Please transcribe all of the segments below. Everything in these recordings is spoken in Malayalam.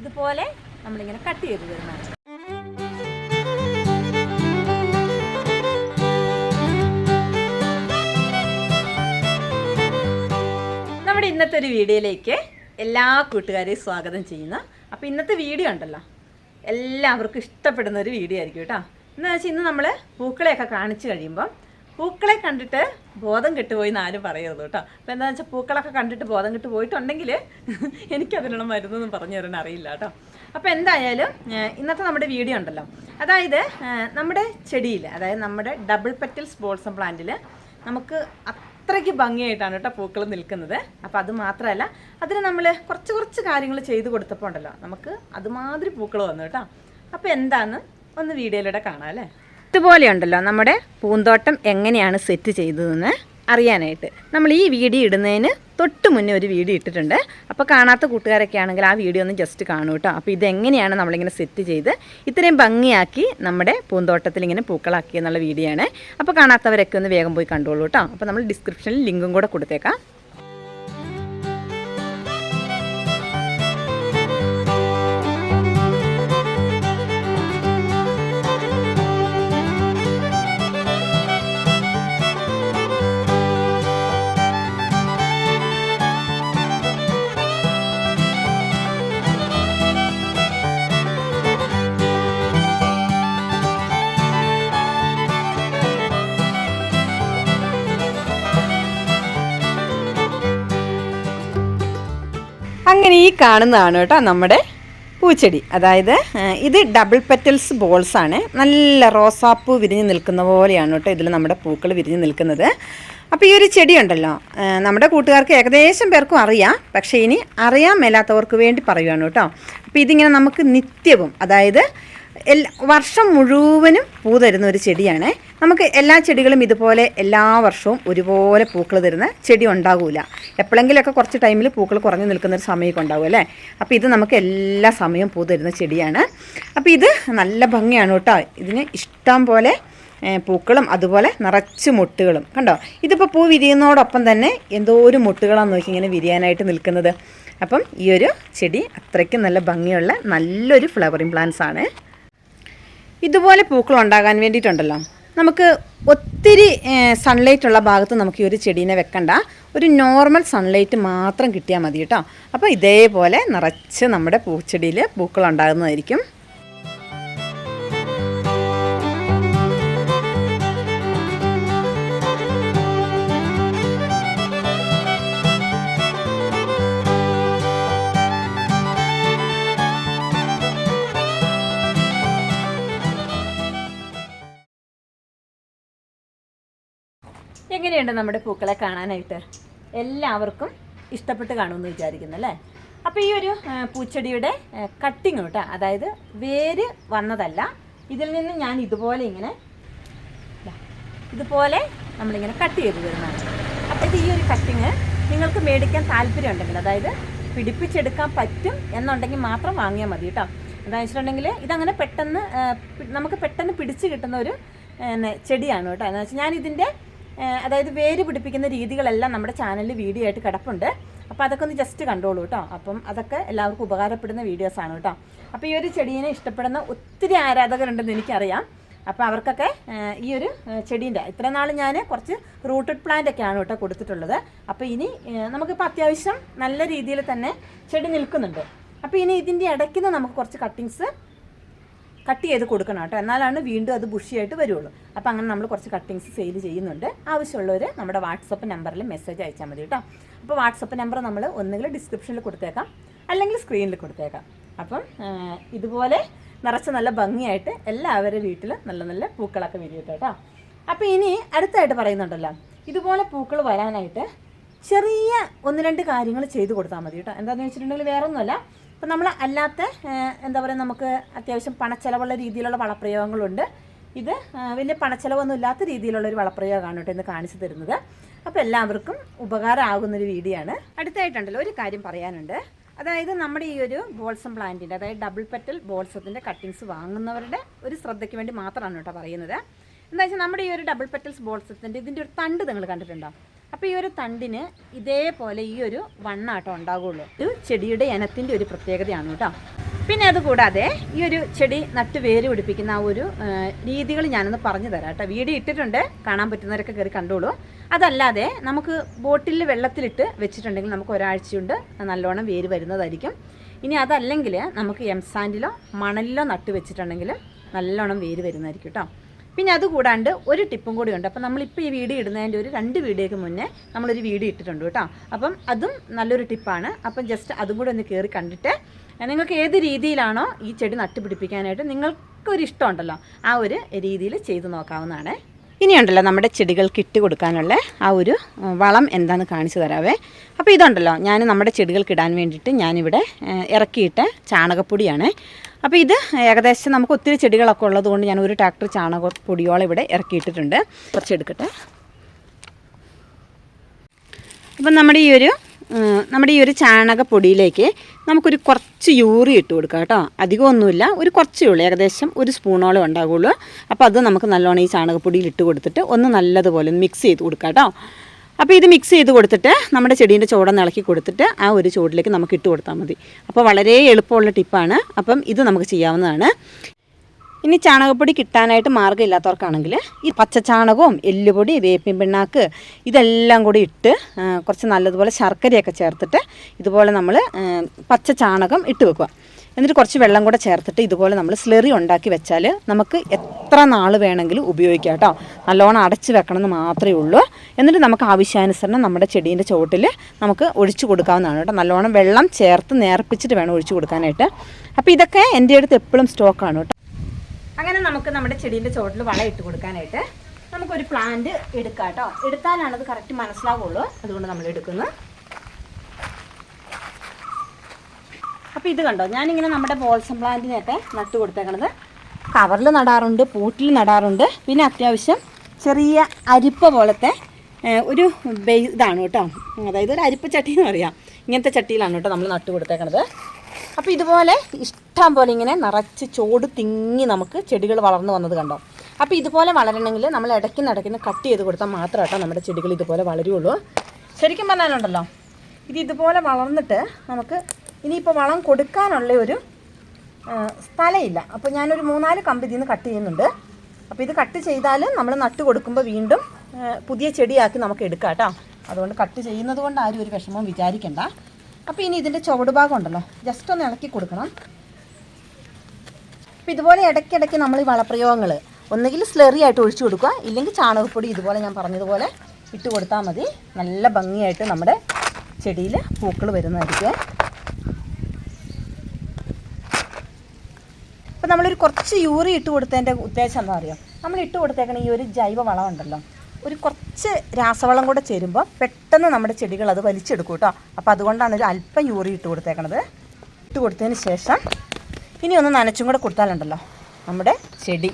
ഇതുപോലെ നമ്മളിങ്ങനെ കട്ട് ചെയ്ത് തരുന്നതാണ്. നമ്മുടെ ഇന്നത്തെ ഒരു വീഡിയോയിലേക്ക് എല്ലാ കൂട്ടുകാരെയും സ്വാഗതം ചെയ്യുന്ന. അപ്പോൾ ഇന്നത്തെ വീഡിയോ ഉണ്ടല്ലോ. എല്ലാവർക്കും ഇഷ്ടപ്പെടുന്ന ഒരു വീഡിയോ ആയിരിക്കും കേട്ടോ. എന്ന് വെച്ചാൽ ഇന്ന് നമ്മൾ പൂക്കളെയൊക്കെ കാണിച്ചു കഴിയുമ്പം പൂക്കളെ കണ്ടിട്ട് ബോധം കെട്ടുപോയി എന്ന് ആരും പറയരുത് കേട്ടോ. അപ്പോൾ എന്താണെന്ന് വെച്ചാൽ പൂക്കളൊക്കെ കണ്ടിട്ട് ബോധം കെട്ട് പോയിട്ടുണ്ടെങ്കിൽ എനിക്കതിനുള്ള മരുന്നൊന്നും പറഞ്ഞു തരാൻ അറിയില്ല കേട്ടോ. അപ്പോൾ എന്തായാലും ഇന്നത്തെ നമ്മുടെ വീഡിയോ ഉണ്ടല്ലോ. അതായത് നമ്മുടെ ചെടിയിൽ അതായത് നമ്മുടെ ഡബിൾ പെറ്റൽസ് ബോൾസം പ്ലാന്റിൽ നമുക്ക് അത്രയ്ക്ക് ഭംഗിയായിട്ടാണ് കേട്ടോ പൂക്കൾ നിൽക്കുന്നത്. അപ്പോൾ അത് മാത്രമല്ല അതിന് നമ്മൾ കുറച്ച് കുറച്ച് കാര്യങ്ങൾ ചെയ്ത് കൊടുത്തപ്പോൾ ഉണ്ടല്ലോ നമുക്ക് അതുമാതിരി പൂക്കൾ വന്നു കേട്ടോ. അപ്പോൾ എന്താണെന്ന് ഒന്ന് വീഡിയോയിലൂടെ കാണാം അല്ലേ? ഇതുപോലെ ഉണ്ടല്ലോ നമ്മുടെ പൂന്തോട്ടം എങ്ങനെയാണ് സെറ്റ് ചെയ്തതെന്ന് അറിയാനായിട്ട്. നമ്മൾ ഈ വീഡിയോ ഇടുന്നതിന് തൊട്ട് മുന്നേ ഒരു വീഡിയോ ഇട്ടിട്ടുണ്ട്. അപ്പോൾ കാണാത്ത കൂട്ടുകാരൊക്കെ ആണെങ്കിൽ ആ വീഡിയോ ഒന്ന് ജസ്റ്റ് കാണൂ കേട്ടോ അപ്പോൾ ഇതെങ്ങനെയാണ് നമ്മളിങ്ങനെ സെറ്റ് ചെയ്ത് ഇത്രയും ഭംഗിയാക്കി നമ്മുടെ പൂന്തോട്ടത്തിൽ ഇങ്ങനെ പൂക്കളാക്കി എന്നുള്ള വീഡിയോ ആണ്. അപ്പോൾ കാണാത്തവരൊക്കെ ഒന്ന് വേഗം പോയി കണ്ടോളൂ കേട്ടോ അപ്പോൾ നമ്മൾ ഡിസ്ക്രിപ്ഷനിൽ ലിങ്കും കൂടെ കൊടുത്തേക്കാം. ഈ കാണുന്നതാണ് കേട്ടോ നമ്മുടെ പൂച്ചെടി. അതായത് ഇത് ഡബിൾ പെറ്റൽസ് ബോൾസ് ആണ്. നല്ല റോസാപ്പൂ വിരിഞ്ഞ് നിൽക്കുന്ന പോലെയാണ് കേട്ടോ ഇതിൽ നമ്മുടെ പൂക്കൾ വിരിഞ്ഞ് നിൽക്കുന്നത്. അപ്പോൾ ഈ ഒരു ചെടിയുണ്ടല്ലോ നമ്മുടെ കൂട്ടുകാർക്ക് ഏകദേശം പേർക്കും അറിയാം. പക്ഷേ ഇനി അറിയാൻ മേലാത്തവർക്ക് വേണ്ടി പറയുകയാണ് കേട്ടോ. അപ്പോൾ ഇതിങ്ങനെ നമുക്ക് നിത്യവും അതായത് വർഷം മുഴുവനും പൂ തരുന്ന ഒരു ചെടിയാണ്. നമുക്ക് എല്ലാ ചെടികളും ഇതുപോലെ എല്ലാ വർഷവും ഒരുപോലെ പൂക്കൾ തരുന്ന ചെടി ഉണ്ടാകില്ല എപ്പോഴെങ്കിലുമൊക്കെ കുറച്ച് ടൈമിൽ പൂക്കൾ കുറഞ്ഞു നിൽക്കുന്ന ഒരു സമയമൊക്കെ ഉണ്ടാവും അല്ലേ? അപ്പോൾ ഇത് നമുക്ക് എല്ലാ സമയവും പൂ തരുന്ന ചെടിയാണ്. അപ്പോൾ ഇത് നല്ല ഭംഗിയാണ് കേട്ടോ. ഇതിന് ഇഷ്ടം പോലെ പൂക്കളും അതുപോലെ നിറച്ച് മുട്ടുകളും. കണ്ടോ? ഇതിപ്പോൾ പൂ വിരിയുന്നതോടൊപ്പം തന്നെ എന്തോ ഒരു മുട്ടുകളാണ് നോക്കി ഇങ്ങനെ വിരിയാനായിട്ട് നിൽക്കുന്നത്. അപ്പം ഈ ഒരു ചെടി അത്രയ്ക്കും നല്ല ഭംഗിയുള്ള നല്ലൊരു ഫ്ലവറിങ് പ്ലാന്റ്സ് ആണ്. ഇതുപോലെ പൂക്കൾ ഉണ്ടാകാൻ വേണ്ടിയിട്ടുണ്ടല്ലോ. നമുക്ക് ഒത്തിരി സൺലൈറ്റ് ഉള്ള ഭാഗത്ത് നമുക്ക് ഈ ഒരു ചെടീനെ വെക്കണ്ട. ഒരു നോർമൽ സൺലൈറ്റ് മാത്രം കിട്ടിയാൽ മതി കേട്ടോ. അപ്പോൾ ഇതേപോലെ നിറച്ച് നമ്മുടെ പൂച്ചെടിയിൽ പൂക്കൾ ഉണ്ടാകുന്നതായിരിക്കും. എങ്ങനെയുണ്ട് നമ്മുടെ പൂക്കളെ കാണാനായിട്ട്? എല്ലാവർക്കും ഇഷ്ടപ്പെട്ട് കാണുമെന്ന് വിചാരിക്കുന്നു അല്ലേ? അപ്പോൾ ഈ ഒരു പൂച്ചെടിയുടെ കട്ടിങ് കേട്ടോ അതായത് വേര് വന്നതല്ല ഇതിൽ നിന്ന് ഞാൻ ഇതുപോലെ ഇങ്ങനെ ഇതുപോലെ നമ്മളിങ്ങനെ കട്ട് ചെയ്ത് തരുന്നതാണ്. അപ്പോൾ ഇത് ഈ ഒരു കട്ടിങ് നിങ്ങൾക്ക് മേടിക്കാൻ താല്പര്യം ഉണ്ടെങ്കിൽ അതായത് പിടിപ്പിച്ചെടുക്കാൻ പറ്റും എന്നുണ്ടെങ്കിൽ മാത്രം വാങ്ങിയാൽ മതി കേട്ടോ. എന്താണെന്ന് വെച്ചിട്ടുണ്ടെങ്കിൽ ഇതങ്ങനെ പെട്ടെന്ന് നമുക്ക് പെട്ടെന്ന് പിടിച്ച് കിട്ടുന്ന ഒരു ചെടിയാണ് കേട്ടോ. എന്ന് വെച്ചാൽ ഞാൻ ഇതിന്റെ അതായത് വേര് പിടിപ്പിക്കുന്ന രീതികളെല്ലാം നമ്മുടെ ചാനലിൽ വീഡിയോ ആയിട്ട് കിടപ്പുണ്ട്. അപ്പോൾ അതൊക്കെ ഒന്ന് ജസ്റ്റ് കണ്ടോളൂ കേട്ടോ അപ്പം അതൊക്കെ എല്ലാവർക്കും ഉപകാരപ്പെടുന്ന വീഡിയോസാണ് കേട്ടോ അപ്പോൾ ഈ ഒരു ചെടീനെ ഇഷ്ടപ്പെടുന്ന ഒത്തിരി ആരാധകരുണ്ടെന്ന് എനിക്കറിയാം. അപ്പോൾ അവർക്കൊക്കെ ഈ ഒരു ചെടീന്റെ ഇത്ര നാൾ ഞാൻ കുറച്ച് റൂട്ടഡ് പ്ലാന്റ് ഒക്കെയാണ് കേട്ടോ കൊടുത്തിട്ടുള്ളത്. അപ്പോൾ ഇനി നമുക്കിപ്പോൾ അത്യാവശ്യം നല്ല രീതിയിൽ തന്നെ ചെടി നിൽക്കുന്നുണ്ട്. അപ്പോൾ ഇനി ഇതിന്റെ ഇടയ്ക്ക് നിന്ന് നമുക്ക് കുറച്ച് കട്ടിങ്സ് കട്ട് ചെയ്ത് കൊടുക്കണം കേട്ടോ. എന്നാലാണ് വീണ്ടും അത് ബുഷിയായിട്ട് വരുള്ളൂ. അപ്പോൾ അങ്ങനെ നമ്മൾ കുറച്ച് കട്ടിങ്സ് സെയിൽ ചെയ്യുന്നുണ്ട്. ആവശ്യമുള്ളവർ നമ്മുടെ വാട്സപ്പ് നമ്പറിൽ മെസ്സേജ് അയച്ചാൽ മതി കേട്ടോ. അപ്പോൾ വാട്സപ്പ് നമ്പർ നമ്മൾ ഒന്നുകിൽ ഡിസ്ക്രിപ്ഷനിൽ കൊടുത്തേക്കാം. അല്ലെങ്കിൽ സ്ക്രീനിൽ കൊടുത്തേക്കാം. അപ്പം ഇതുപോലെ നിറച്ച് നല്ല ഭംഗിയായിട്ട് എല്ലാവരുടെ വീട്ടിൽ നല്ല നല്ല പൂക്കളൊക്കെ വിരിയട്ടെ കേട്ടോ. അപ്പോൾ ഇനി അടുത്തായിട്ട് പറയുന്നുണ്ടല്ലോ. ഇതുപോലെ പൂക്കൾ വരാനായിട്ട് ചെറിയ ഒന്ന് രണ്ട് കാര്യങ്ങൾ ചെയ്തു കൊടുത്താൽ മതി കേട്ടോ. എന്താണെന്ന് വെച്ചിട്ടുണ്ടെങ്കിൽ വേറെ ഇപ്പം നമ്മൾ അല്ലാത്ത എന്താ പറയുക നമുക്ക് അത്യാവശ്യം പണച്ചെലവുള്ള രീതിയിലുള്ള വളപ്രയോഗങ്ങളുണ്ട്. ഇത് വലിയ പണച്ചെലവൊന്നും ഇല്ലാത്ത രീതിയിലുള്ള ഒരു വളപ്രയോഗമാണ് കേട്ടോ ഇന്ന് കാണിച്ചു തരുന്നത്. അപ്പോൾ എല്ലാവർക്കും ഉപകാരമാകുന്നൊരു വീഡിയോ ആണ്. അടുത്തായിട്ടുണ്ടല്ലോ ഒരു കാര്യം പറയാനുണ്ട്. അതായത് നമ്മുടെ ഈ ഒരു ബോൾസം പ്ലാന്റിന്റെ അതായത് ഡബിൾ പെറ്റൽ ബോൾസത്തിന്റെ കട്ടിങ്സ് വാങ്ങുന്നവരുടെ ഒരു ശ്രദ്ധയ്ക്ക് വേണ്ടി മാത്രമാണ് കേട്ടോ പറയുന്നത്. എന്താ വെച്ചാൽ നമ്മുടെ ഈ ഒരു ഡബിൾ പെറ്റൽസ് ബോൾസത്തിന്റെ ഇതിന്റെ ഒരു തണ്ട് നിങ്ങൾ കണ്ടിട്ടുണ്ടോ? അപ്പോൾ ഈ ഒരു തണ്ടിന് ഇതേപോലെ ഈ ഒരു വണ്ണാട്ടോ ഉണ്ടാകുള്ളൂ ഒരു ചെടിയുടെ ഇനത്തിന്റെ ഒരു പ്രത്യേകതയാണ് കേട്ടോ. പിന്നെ അതുകൂടാതെ ഈ ഒരു ചെടി നട്ട് വേര് പിടിപ്പിക്കുന്ന ആ ഒരു രീതികൾ ഞാനൊന്ന് പറഞ്ഞു തരാം കേട്ടോ. വീഡിയോ ഇട്ടിട്ടുണ്ട് കാണാൻ പറ്റുന്നവരൊക്കെ കയറി കണ്ടോളൂ. അതല്ലാതെ നമുക്ക് ബോട്ടിൽ വെള്ളത്തിലിട്ട് വെച്ചിട്ടുണ്ടെങ്കിൽ നമുക്ക് ഒരാഴ്ച കൊണ്ട് നല്ലോണം വേര് വരുന്നതായിരിക്കും. ഇനി അതല്ലെങ്കിൽ നമുക്ക് എംസാൻഡിലോ മണലിലോ നട്ട് വെച്ചിട്ടുണ്ടെങ്കിൽ നല്ലോണം വേര് വരുന്നതായിരിക്കും കേട്ടോ. പിന്നെ അതുകൂടാണ്ട് ഒരു ടിപ്പും കൂടി ഉണ്ട്. അപ്പം നമ്മളിപ്പോൾ ഈ വീഡിയോ ഇടുന്നതിന്റെ ഒരു രണ്ട് വീഡിയോയ്ക്ക് മുന്നേ നമ്മളൊരു വീഡിയോ ഇട്ടിട്ടുണ്ട് കേട്ടോ. അപ്പം അതും നല്ലൊരു ടിപ്പാണ്. അപ്പം ജസ്റ്റ് അതും കൂടി ഒന്ന് കയറി കണ്ടിട്ട് നിങ്ങൾക്ക് ഏത് രീതിയിലാണോ ഈ ചെടി നട്ടുപിടിപ്പിക്കാനായിട്ട് നിങ്ങൾക്കൊരു ഇഷ്ടമുണ്ടല്ലോ ആ ഒരു രീതിയിൽ ചെയ്ത് നോക്കാവുന്നതാണ്. ഇനിയുണ്ടല്ലോ നമ്മുടെ ചെടികൾക്ക് ഇട്ട് കൊടുക്കാനുള്ള ആ ഒരു വളം എന്താന്ന് കാണിച്ചു തരാവേ. അപ്പോൾ ഇതുണ്ടല്ലോ ഞാൻ നമ്മുടെ ചെടികൾക്ക് ഇടാൻ വേണ്ടിയിട്ട് ഞാനിവിടെ ഇറക്കിയിട്ട് ചാണകപ്പൊടിയാണ്. അപ്പോൾ ഇത് ഏകദേശം നമുക്ക് ഒത്തിരി ചെടികളൊക്കെ ഉള്ളത് കൊണ്ട് ഞാൻ ഒരു ട്രാക്ടർ ചാണകപ്പൊടിയോളം ഇവിടെ ഇറക്കിയിട്ടിട്ടുണ്ട്. കുറച്ച് എടുക്കട്ടെ അപ്പം നമ്മുടെ ഈ ഒരു നമ്മുടെ ഈ ഒരു ചാണകപ്പൊടിയിലേക്ക് നമുക്കൊരു കുറച്ച് യൂറി ഇട്ട് കൊടുക്കാം കേട്ടോ. അധികമൊന്നുമില്ല ഒരു കുറച്ചേ ഉള്ളൂ. ഏകദേശം ഒരു സ്പൂണോളം ഉണ്ടാകുള്ളൂ അപ്പോൾ അത് നമുക്ക് നല്ലോണം ഈ ചാണകപ്പൊടിയിൽ ഇട്ട് കൊടുത്തിട്ട് ഒന്ന് നല്ലതുപോലെ മിക്സ് ചെയ്ത് കൊടുക്കാം കേട്ടോ. അപ്പോൾ ഇത് മിക്സ് ചെയ്ത് കൊടുത്തിട്ട് നമ്മുടെ ചെടീന്റെ ചോടൊന്ന് ഇളക്കി കൊടുത്തിട്ട് ആ ഒരു ചൂടിലേക്ക് നമുക്ക് ഇട്ട് കൊടുത്താൽ മതി. അപ്പോൾ വളരെ എളുപ്പമുള്ള ടിപ്പാണ് അപ്പം ഇത് നമുക്ക് ചെയ്യാവുന്നതാണ്. ഇനി ചാണകപ്പൊടി കിട്ടാനായിട്ട് മാർഗമില്ലാത്തവർക്കാണെങ്കിൽ ഈ പച്ചച്ചാണകവും എല്ലുപൊടി വേപ്പിൻ പിണ്ണാക്ക് ഇതെല്ലാം കൂടി ഇട്ട് കുറച്ച് നല്ലതുപോലെ ശർക്കരയൊക്കെ ചേർത്തിട്ട് ഇതുപോലെ നമ്മൾ പച്ച ചാണകം ഇട്ട് വെക്കുക. എന്നിട്ട് കുറച്ച് വെള്ളം കൂടെ ചേർത്തിട്ട് ഇതുപോലെ നമ്മൾ സ്ലെറി ഉണ്ടാക്കി വെച്ചാൽ നമുക്ക് എത്ര നാൾ വേണമെങ്കിലും ഉപയോഗിക്കാം കേട്ടോ. നല്ലോണം അടച്ച് വെക്കണം എന്ന് മാത്രമേ ഉള്ളൂ. എന്നിട്ട് നമുക്ക് ആവശ്യാനുസരണം നമ്മുടെ ചെടീന്റെ ചുവട്ടിൽ നമുക്ക് ഒഴിച്ചു കൊടുക്കാവുന്നതാണ് കേട്ടോ. നല്ലോണം വെള്ളം ചേർത്ത് നേർപ്പിച്ചിട്ട് വേണം ഒഴിച്ചു കൊടുക്കാനായിട്ട്. അപ്പോൾ ഇതൊക്കെ എന്റെ അടുത്ത് എപ്പോഴും സ്റ്റോക്കാണ് കേട്ടോ. അങ്ങനെ നമുക്ക് നമ്മുടെ ചെടീന്റെ ചുവട്ടിൽ വള ഇട്ട് കൊടുക്കാനായിട്ട് നമുക്കൊരു പ്ലാന്റ് എടുക്കാം കേട്ടോ. എടുത്താലാണത് കറക്റ്റ് മനസ്സിലാവുള്ളൂ. അതുകൊണ്ട് നമ്മൾ എടുക്കുന്നു. അപ്പോൾ ഇത് കണ്ടോ? ഞാനിങ്ങനെ നമ്മുടെ ബോൾസം പ്ലാന്റിനെയൊക്കെ നട്ടു കൊടുത്തേക്കണത്. കവറിൽ നടാറുണ്ട് പോട്ടിൽ നടാറുണ്ട്. പിന്നെ അത്യാവശ്യം ചെറിയ അരിപ്പ പോലത്തെ ഒരു ബേ ഇതാണ് കേട്ടോ. അതായത് ഒരു അരിപ്പ ചട്ടി എന്ന് പറയാം. ഇങ്ങനത്തെ ചട്ടിയിലാണ് കേട്ടോ നമ്മൾ നട്ടു കൊടുത്തേക്കണത്. അപ്പോൾ ഇതുപോലെ ഇഷ്ടം പോലെ ഇങ്ങനെ നിറച്ച് ചോട് തിങ്ങി നമുക്ക് ചെടികൾ വളർന്നു വന്നത് കണ്ടോ? അപ്പോൾ ഇതുപോലെ വളരണമെങ്കിൽ നമ്മൾ ഇടയ്ക്ക് നടക്കുന്ന കട്ട് ചെയ്ത് കൊടുത്താൽ മാത്രം കേട്ടോ നമ്മുടെ ചെടികൾ ഇതുപോലെ വളരുള്ളൂ ശരിക്കും പറഞ്ഞാലുണ്ടല്ലോ ഇത് ഇതുപോലെ വളർന്നിട്ട് നമുക്ക് ഇനിയിപ്പോൾ വളം കൊടുക്കാനുള്ള ഒരു സ്ഥലമില്ല. അപ്പോൾ ഞാനൊരു മൂന്നാൽ കമ്പ് ഇതിൽ നിന്ന് കട്ട് ചെയ്യുന്നുണ്ട്. അപ്പോൾ ഇത് കട്ട് ചെയ്താൽ നമ്മൾ നട്ട് കൊടുക്കുമ്പോൾ വീണ്ടും പുതിയ ചെടിയാക്കി നമുക്ക് എടുക്കാം കേട്ടോ. അതുകൊണ്ട് കട്ട് ചെയ്യുന്നത് കൊണ്ട് ആരും ഒരു വിഷമവും വിചാരിക്കണ്ട. അപ്പോൾ ഇനി ഇതിന്റെ ചുവട് ഭാഗം ഉണ്ടല്ലോ. ജസ്റ്റ് ഒന്ന് ഇളക്കി കൊടുക്കണം. അപ്പോൾ ഇതുപോലെ ഇടയ്ക്കിടയ്ക്ക് നമ്മൾ ഈ വളപ്രയോഗങ്ങൾ ഒന്നുകിൽ സ്ലെറി ആയിട്ട് ഒഴിച്ചു കൊടുക്കുക ഇല്ലെങ്കിൽ ചാണകപ്പൊടി ഇതുപോലെ ഞാൻ പറഞ്ഞതുപോലെ ഇട്ട് കൊടുത്താൽ മതി. നല്ല ഭംഗിയായിട്ട് നമ്മുടെ ചെടിയിൽ പൂക്കൾ വരുന്നതായിരിക്കും. അപ്പോൾ നമ്മളൊരു കുറച്ച് യൂറി ഇട്ട് കൊടുത്തതിന്റെ ഉദ്ദേശം എന്താ പറയുക നമ്മൾ ഇട്ട് കൊടുത്തേക്കണ ഈ ഒരു ജൈവ വളം ഉണ്ടല്ലോ. ഒരു കുറച്ച് രാസവളം കൂടെ ചേരുമ്പോൾ പെട്ടെന്ന് നമ്മുടെ ചെടികൾ അത് വലിച്ചെടുക്കും കേട്ടോ. അപ്പോൾ അതുകൊണ്ടാണ് ഒരു അല്പം യൂറി ഇട്ട് കൊടുത്തേക്കണത്. ഇട്ട് കൊടുത്തതിന് ശേഷം ഇനി ഒന്ന് നനച്ചും കൂടെ കൊടുത്താലുണ്ടല്ലോ. നമ്മുടെ ചെടി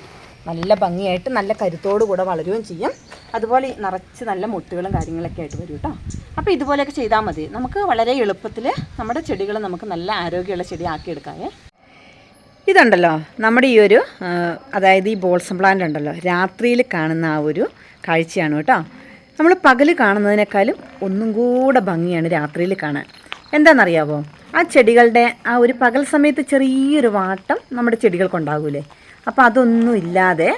നല്ല ഭംഗിയായിട്ട് നല്ല കരുത്തോടു കൂടെ വളരുകയും ചെയ്യും. അതുപോലെ നിറച്ച് നല്ല മുട്ടുകളും കാര്യങ്ങളൊക്കെ ആയിട്ട് വരും കേട്ടോ. അപ്പോൾ ഇതുപോലെയൊക്കെ ചെയ്താൽ മതി. നമുക്ക് വളരെ എളുപ്പത്തിൽ നമ്മുടെ ചെടികൾ നമുക്ക് നല്ല ആരോഗ്യമുള്ള ചെടി ആക്കിയെടുക്കാമേ ഇതുണ്ടല്ലോ നമ്മുടെ ഈ ഒരു അതായത് ഈ ബോൾസം പ്ലാന്റ് ഉണ്ടല്ലോ രാത്രിയിൽ കാണുന്ന ആ ഒരു കാഴ്ചയാണ് കേട്ടോ. നമ്മൾ പകൽ കാണുന്നതിനേക്കാളും ഒന്നും കൂടെ ഭംഗിയാണ് രാത്രിയിൽ കാണാൻ. എന്താണെന്നറിയാവോ? ആ ചെടികളുടെ ആ ഒരു പകൽ സമയത്ത് ചെറിയൊരു വാട്ടം നമ്മുടെ ചെടികൾക്കുണ്ടാകൂലേ? അപ്പോൾ അതൊന്നും ഇല്ലാതെ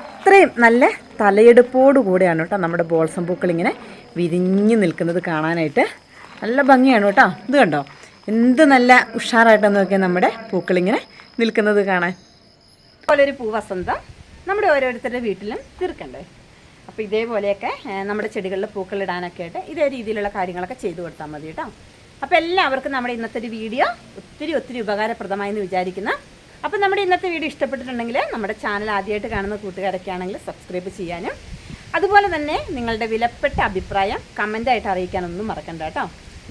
അത്രയും നല്ല തലയെടുപ്പോടു കൂടെയാണ് കേട്ടോ നമ്മുടെ ബോൾസം പൂക്കൾ ഇങ്ങനെ വിരിഞ്ഞു നിൽക്കുന്നത് കാണാനായിട്ട്. നല്ല ഭംഗിയാണ് കേട്ടോ. ഇത് കണ്ടോ? എന്ത് നല്ല ഉഷാറായിട്ടെന്ന് നോക്കിയാൽ നമ്മുടെ പൂക്കളിങ്ങനെ നിൽക്കുന്നത് കാണാൻ. ഒരു പൂവസന്തം നമ്മുടെ ഓരോരുത്തരുടെ വീട്ടിലും തീർക്കണ്ടേ? അപ്പോൾ ഇതേപോലെയൊക്കെ നമ്മുടെ ചെടികളിൽ പൂക്കളിടാനൊക്കെ ആയിട്ട് ഇതേ രീതിയിലുള്ള കാര്യങ്ങളൊക്കെ ചെയ്തു കൊടുത്താൽ മതി കേട്ടോ. അപ്പോൾ എല്ലാവർക്കും നമ്മുടെ ഇന്നത്തെ ഒരു വീഡിയോ ഒത്തിരി ഒത്തിരി ഉപകാരപ്രദമായെന്ന് വിചാരിക്കുന്ന. അപ്പോൾ നമ്മുടെ ഇന്നത്തെ വീഡിയോ ഇഷ്ടപ്പെട്ടിട്ടുണ്ടെങ്കിൽ നമ്മുടെ ചാനൽ ആദ്യമായിട്ട് കാണുന്ന കൂട്ടുകാരൊക്കെ ആണെങ്കിൽ സബ്സ്ക്രൈബ് ചെയ്യാനും അതുപോലെ തന്നെ നിങ്ങളുടെ വിലപ്പെട്ട അഭിപ്രായം കമന്റായിട്ട് അറിയിക്കാനൊന്നും മറക്കണ്ട കേട്ടോ.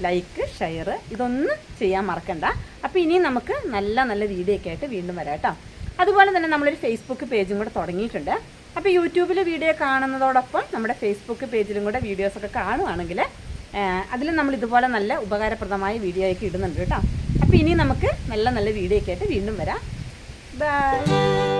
ലൈക്ക് ഷെയർ ഇതൊന്നും ചെയ്യാൻ മറക്കണ്ട. അപ്പോൾ ഇനിയും നമുക്ക് നല്ല നല്ല വീഡിയോ ഒക്കെ ആയിട്ട് വീണ്ടും വരാം കേട്ടോ. അതുപോലെ തന്നെ നമ്മളൊരു ഫേസ്ബുക്ക് പേജും കൂടെ തുടങ്ങിയിട്ടുണ്ട്. അപ്പോൾ യൂട്യൂബിൽ വീഡിയോ കാണുന്നതോടൊപ്പം നമ്മുടെ ഫേസ്ബുക്ക് പേജിലും കൂടെ വീഡിയോസൊക്കെ കാണുവാണെങ്കിൽ അതിൽ നമ്മൾ ഇതുപോലെ നല്ല ഉപകാരപ്രദമായ വീഡിയോ ഒക്കെ ഇടുന്നുണ്ട് കേട്ടോ. അപ്പോൾ ഇനി നമുക്ക് നല്ല നല്ല വീഡിയോ ഒക്കെ ആയിട്ട് വീണ്ടും വരാം. ബൈ